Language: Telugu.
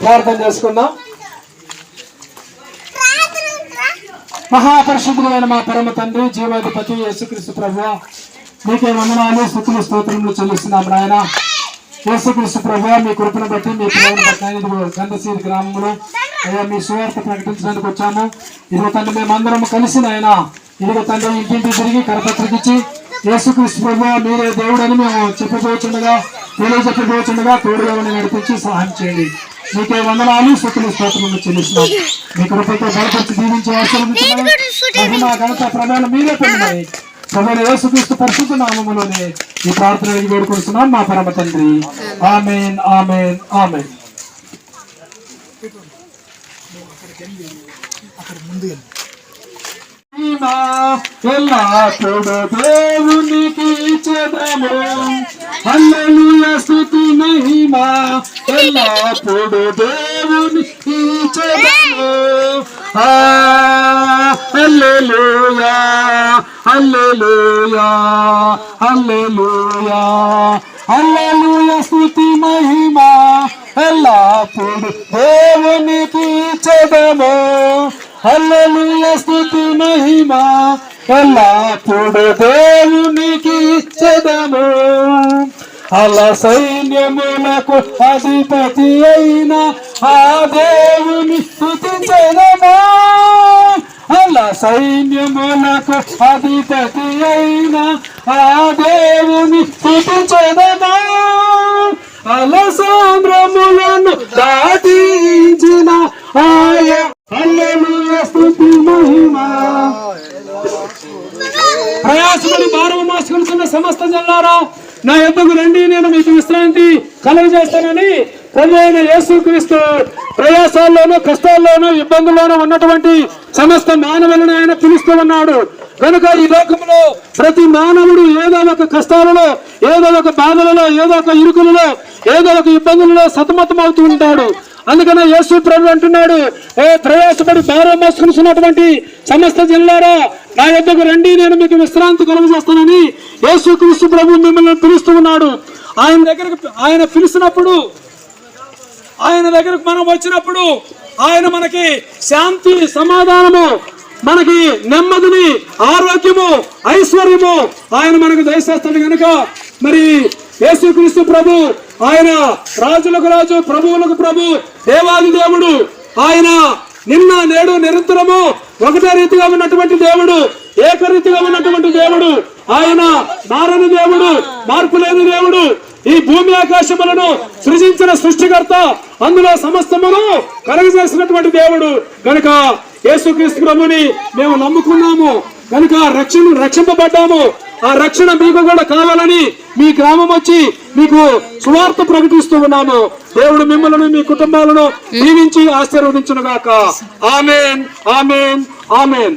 ప్రార్థన చేసుకుందాం. మహాపరిశుద్ధమైన మా పరమ తండ్రి జీవాధిపతి యేసుక్రీస్తు ప్రభు మీకే వందనాలు స్థుతులు స్తోత్రములు చెల్లిస్తున్నాం నాయన. యేసుక్రీస్తు ప్రభు మీ కృపను బట్టి మీ ప్రేమను గంధసీరి గ్రామంలో అయ్యా మీ సువార్త ప్రకటించడానికి వచ్చాము. ఇదిగో తండ్రి మేమందరం కలిసి నాయన ఇదిగో తండ్రి ఇంటింటి తిరిగి కరపత్రికిచ్చి యేసుక్రీస్తు ప్రభు మీరే దేవుడని మేము చెప్పబోచుండగా తెలియజెప్పబోచుండగా తోడుగా ఉండి నడిపించి సహాయం చేయండి. మీకే వందనాలు స్థుతులు స్తోత్రములు చెల్లిస్తున్నాం. మీ కృపతో బలపరిచి దీవించి ఆశీర్వదించమని మహిమ ఘనత ప్రభావం మీరే పొందినాయి. ప్రభు యేసుక్రీస్తు పరిశుద్ధ నామములోనే ఈ ప్రార్థన అడిగి వేడుకొస్తున్నాం మా పరమ తండ్రి. Amen amen amen. మహిమ ఎల్లప్పుడూ దేవునికి చెదము అప్పుడు దేవుని చెదము ఆ హల్లెలూయా హల్లెలూయా హల్లెలూయా. హల్లెలూయా స్తుతి మహిమ ఎల్లప్పుడు దేవునికి చెదము హల్లెలూయా స్తుతి మహిమ ఎల్లప్పుడు దేవునికి చెదము అల సైన్యములకు అధిపతి అయిన ఆ దేవుని స్తుతించదమా అల సైన్యములకు అధిపతి అయిన ఆ దేవుని స్తుతించదమా అల సామ్రములను దాటించిన ఆయ హల్లెలూయా స్తుతి మహిమ. ప్రయాసములు భారవ మోసుకుంటున్న సమస్త జల్లారా నా యొక్కకు రండి నేను మీకు విశ్రాంతి కలుగజేస్తానని ప్రభు అయిన యేసుక్రీస్తు ప్రయాసాల్లోనూ కష్టాల్లోనూ ఇబ్బందుల్లోనూ ఉన్నటువంటి సమస్త మానవులను ఆయన పిలుస్తూ ఉన్నాడు. కనుక ఈ లోకంలో ప్రతి మానవుడు ఏదో ఒక కష్టాలలో ఏదో ఒక బాధలలో ఏదో ఒక ఇరుకులలో ఏదో ఒక ఇబ్బందులలో సతమతం అవుతూ ఉంటాడు. అందుకనే యేసు ప్రభు అంటున్నాడు ఏ ప్రయాసపడి భారం మోసుకున్నటువంటి సమస్త జిల్లారా నా యొక్కకు రండి నేను మీకు విశ్రాంతి కలుగజేస్తానని యేసు క్రీస్తు ప్రభు మిమ్మల్ని పిలుస్తూ ఉన్నాడు. ఆయన దగ్గరకు ఆయన పిలిచినప్పుడు ఆయన దగ్గరకు మనం వచ్చినప్పుడు ఆయన మనకి శాంతి సమాధానము మనకి నెమ్మదిని ఆరోగ్యము ఐశ్వర్యము ఆయన మనకు దయచేస్తాడు కనుక మరి యేసుక్రీస్తు ప్రభు ఆయన రాజులకు రాజు ప్రభువులకు ప్రభు దేవాది దేవుడు. ఆయన నిన్న నేడు నిరంతరము ఒకటే రీతిగా ఉన్నటువంటి దేవుడు ఏకరీతిగా ఉన్నటువంటి దేవుడు. ఆయన మారని దేవుడు మార్పు లేని దేవుడు. ఈ భూమి ఆకాశములను సృజించిన సృష్టికర్త అందులో సమస్తమును కలగజేసినటువంటి దేవుడు. కనుక యేసుక్రీస్తు ప్రభుని మేము నమ్ముకున్నాము. కనుక రక్షణ రక్షింపబడ్డాము. ఆ రక్షణ మీకు కూడా కావాలని మీ గ్రామం వచ్చి మీకు సువార్త ప్రకటిస్తూ ఉన్నాను. దేవుడు మిమ్మల్ని మీ కుటుంబాలను దీవించి ఆశీర్వదించును గాక ఆమెన్ ఆమెన్ ఆమెన్.